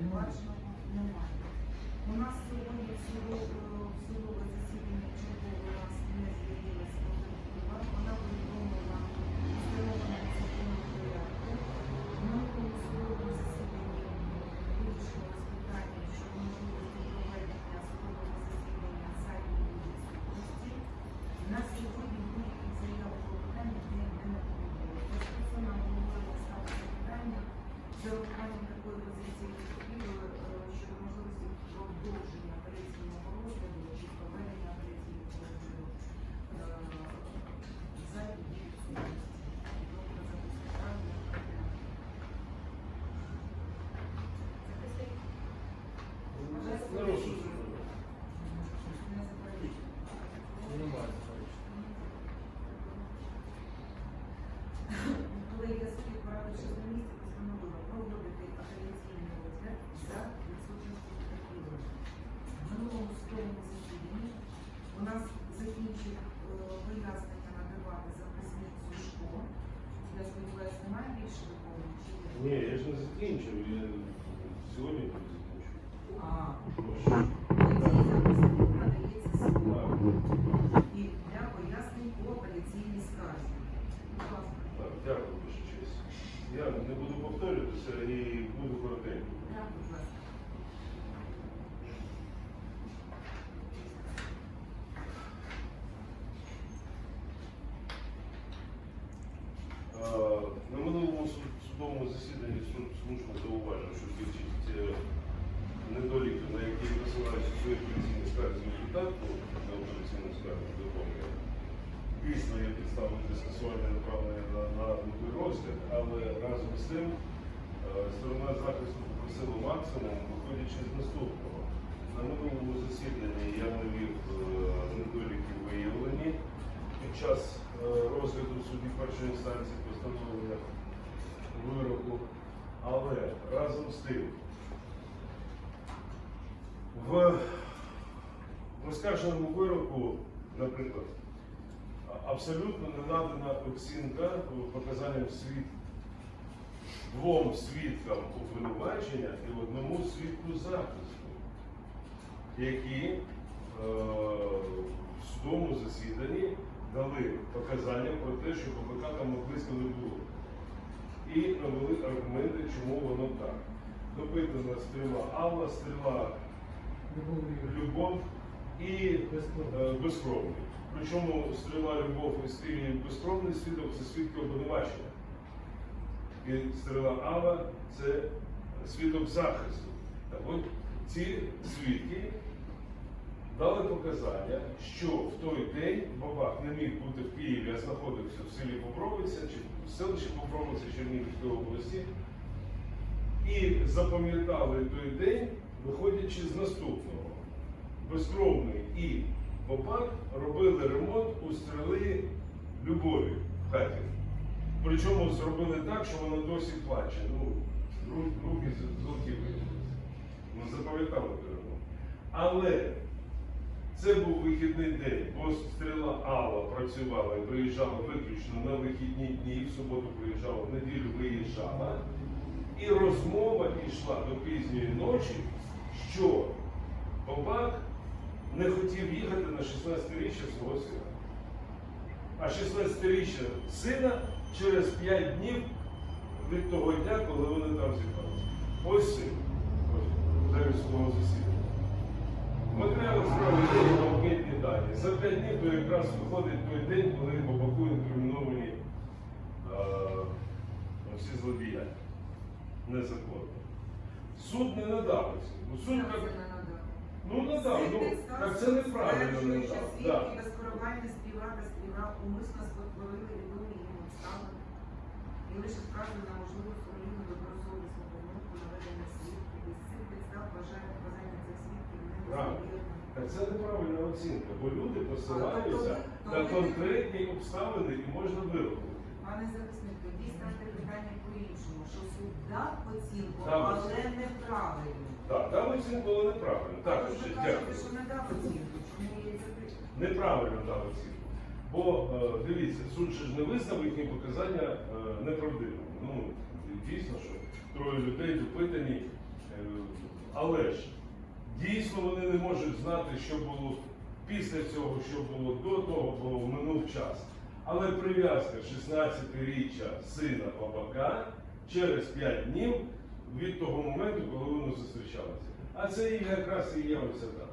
Бачимо немає. У нас сьогодні е, судове засідання чергове у нас не з'явилася, вона повідомила. Ні, я ж не закінчив, я сьогодні не закінчу. І для пояснень по апеляційній скарзі. Так, дякую, ваша честь. Я не буду повторюватися і буду коротенько. Так, будь ласка. Е, На минулому суд- судовому засіданні суд слушно зауважив, що більшість е, недоліків, на які посилаються свої апеляційні скарги депутату на апеляційну скаргу доповнення, дійсно є підстави для направлення на, на новий розгляд, але разом з тим е, сторона захисту попросила максимум, виходячи з наступного. На минулому засіданні я навів е, недоліки виявлені під час розгляду в суді першої інстанції постановлення вироку. Але з в оскарженому вироку, наприклад, абсолютно не надана оцінка показанням світ двом свідкам обвинувачення і одному свідку захисту, які е, в судовому засіданні дали показання про те, що ППК там близько не було. І навели аргументи, чому воно так. Допитана стріла Алла, стріла Любов і е, безкровний. Причому стріла Любов і стрілі безкровний свідок це свідки обвинувачення. І стріла Алла це свідок захисту. Так от ці свідки дали показання, що в той день Бабак не міг бути в Києві, а знаходився в селі Бобровиця чи в селищі Бобровиця Чернігівської області. І запам'ятали той день, виходячи з наступного. Безкровний і Бабак робили ремонт у стріли Любові в хаті. Причому зробили так, що вона досі плаче. Ну, ру- руки золоті виявилися. Ми запам'ятали той ремонт. Але це був вихідний день, бо стріла Алла працювала і приїжджала виключно на вихідні дні, в суботу приїжджала, в неділю виїжджала. І розмова йшла до пізньої ночі, що Бабак не хотів їхати на 16-річчя свого сина. А 16-річчя сина через 5 днів від того дня, коли вони там зібралися. Ось син. Судового засідання. Матеріали справи є анкетні дані. За 5 днів то якраз виходить той день, коли Бабаку інкриміновані е, всі злодіяння. Незаконно. Суд не надав оцінку. Суд не надав? Ну, надав, ну, так це неправильно не надав. Да. Умисно спотворили відомі обставини. І лише вказано на можливу сумнівну добросовісну помилку наведення свідків. Із цих підстав вважає показання цих свідків. Так це неправильна оцінка, бо люди посилаються на конкретні обставини і можна вирахувати. Пане захисник, тоді ставте питання по-іншому, що суд дав оцінку, Дав але оцінку. неправильно. Так, дав оцінку, але неправильно. Так, ви ще кажете, дякую. що не дав оцінку, чому є запитання? Неправильно дав оцінку. Бо е, дивіться, суд же ж не визнав їхні показання е, неправдивими. Ну, дійсно, що троє людей допитані, е, але ж дійсно вони не можуть знати, що було після цього, що було до того, бо минув час. Але прив'язка 16-річчя сина Бабака через 5 днів від того моменту, коли вони зустрічалися. А це якраз і є оця дата.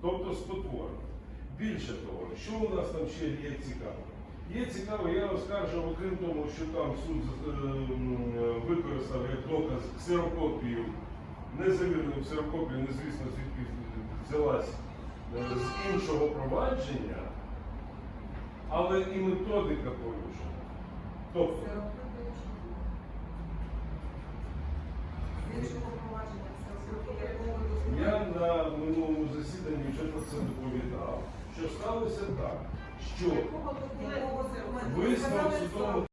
Тобто спотворено. Більше того, що у нас там ще є цікаво? Є цікаво, я оскаржував, окрім того, що там суд е, використав як доказ ксерокопію, незавірну ксерокопію, незвісно звідки взялась з іншого провадження, але і методика порушена. Тобто, Я на минулому засіданні вже про це доповідав, що сталося так, що висновок судового